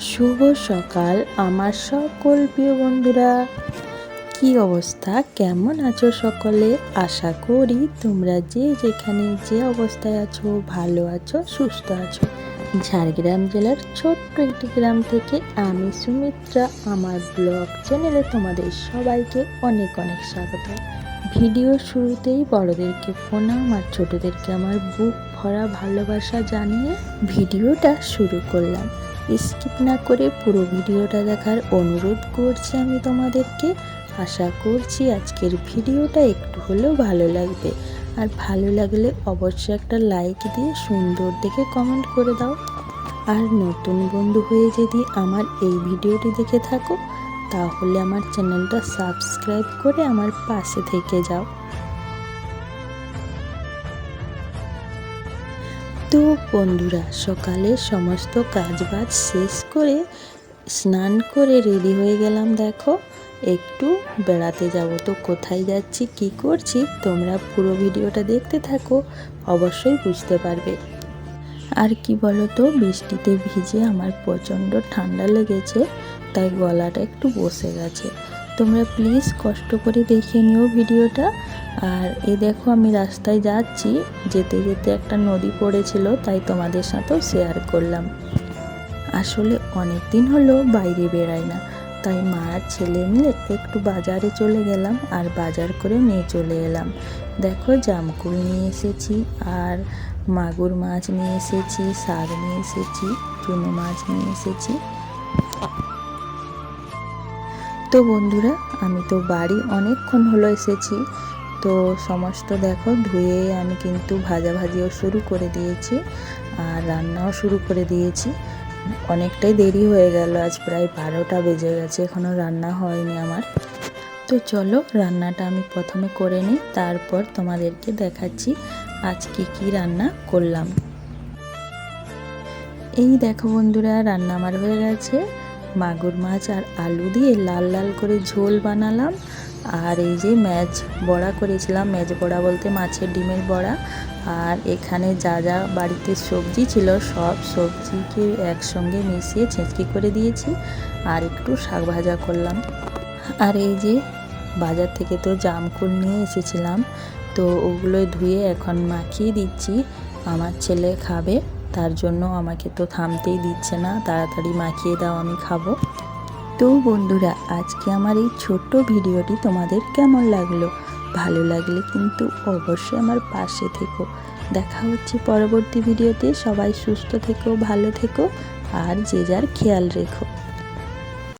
শুভ সকাল আমার সকল প্রিয় বন্ধুরা। কি অবস্থা? কেমন আছো সকলে? আশা করি তোমরা যে যেখানে যে অবস্থায় আছো, ভালো আছো, সুস্থ আছো। ঝাড়গ্রাম জেলার ছোট্ট একটি গ্রাম থেকে আমি সুমিত্রা, আমার ব্লগ চ্যানেলে তোমাদের সবাইকে অনেক অনেক স্বাগত। ভিডিও শুরুতেই বড়দেরকে প্রণাম আর ছোটদেরকে আমার বুক ভরা ভালোবাসা জানিয়ে ভিডিওটা শুরু করলাম। স্কিপ না করে পুরো ভিডিওটা দেখার অনুরোধ করছি আমি তোমাদেরকে। আশা করছি আজকের ভিডিওটা একটু হলেও ভালো লাগবে। আর ভালো লাগলে অবশ্যই একটা লাইক দিয়ে সুন্দর দেখে কমেন্ট করে দাও। আর নতুন বন্ধু হয়ে যদি আমার এই ভিডিওটি দেখে থাকো, তাহলে আমার চ্যানেলটা সাবস্ক্রাইব করে আমার পাশে থেকে যাও। তো বন্ধুরা, সকালে সমস্ত কাজবাজ শেষ করে স্নান করে রেডি হয়ে গেলাম, দেখো। একটু বেড়াতে যাব তো, কোথায় যাচ্ছি, কি করছি, তোমরা পুরো ভিডিওটা দেখতে থাকো, অবশ্যই বুঝতে পারবে। আর কি তো বৃষ্টিতে ভিজে আমার প্রচণ্ড ঠান্ডা লেগেছে, তাই গলাটা একটু বসে গেছে। তোমরা প্লিজ কষ্ট করে দেখে নিও ভিডিওটা। আর এই দেখো আমি রাস্তায় যাচ্ছি, যেতে যেতে একটা নদী পড়েছিল, তাই তোমাদের সাথেও শেয়ার করলাম। আসলে অনেক দিন হলো বাইরে বেড়াই না, তাই মা আর ছেলে মিলে একটু বাজারে চলে গেলাম আর বাজার করে নিয়ে চলে এলাম। দেখো জামকুল নিয়ে এসেছি, আর মাগুর মাছ নিয়ে এসেছি, শাক নিয়ে এসেছি, চুনো মাছ নিয়ে এসেছি। তো বন্ধুরা, আমি তো বাড়ি অনেকক্ষণ হলো এসেছি। তো সমস্ত দেখো, ধুয়ে আমি কিন্তু ভাজাভাজিও শুরু করে দিয়েছি আর রান্নাও শুরু করে দিয়েছি। অনেকটাই দেরি হয়ে গেল, আজ প্রায় বারোটা বেজে গেছে এখনও রান্না হয়নি আমার। তো চলো, রান্নাটা আমি প্রথমে করে নিই, তারপর তোমাদেরকে দেখাচ্ছি আজ কী কী রান্না করলাম। এই দেখো বন্ধুরা, রান্না আমার হয়ে গেছে। মাগুর মাছ আর আলু দিয়ে লাল লাল করে ঝোল বানালাম। আর এই যে ম্যাচ বড়া করেছিলাম, ম্যাচ বড়া বলতে মাছের ডিমের বড়া। আর এখানে যা যা বাড়িতে সবজি ছিল, সব সবজিকে একসঙ্গে মিশিয়ে ছেঁচকি করে দিয়েছি আর একটু শাক ভাজা করলাম। আর এই যে বাজার থেকে তো জামকুল নিয়ে এসেছিলাম, তো ওগুলো ধুয়ে এখন মাখিয়ে দিচ্ছি। আমার ছেলে খাবে। তার জন্য আমাকে তো থামতেই দিচ্ছে না। তাড়াতাড়ি মাখিয়ে দাও, আমি খাব। তো বন্ধুরা, আজকে আমার এই ছোট্ট ভিডিওটি তোমাদের কেমন লাগল? ভালো লাগলে কিন্তু অবশ্যই আমার পাশে থেকো। দেখা হচ্ছে পরবর্তী ভিডিওতে। সবাই সুস্থ থেকো, ভালো থেকো, আর যে যার খেয়াল রেখো।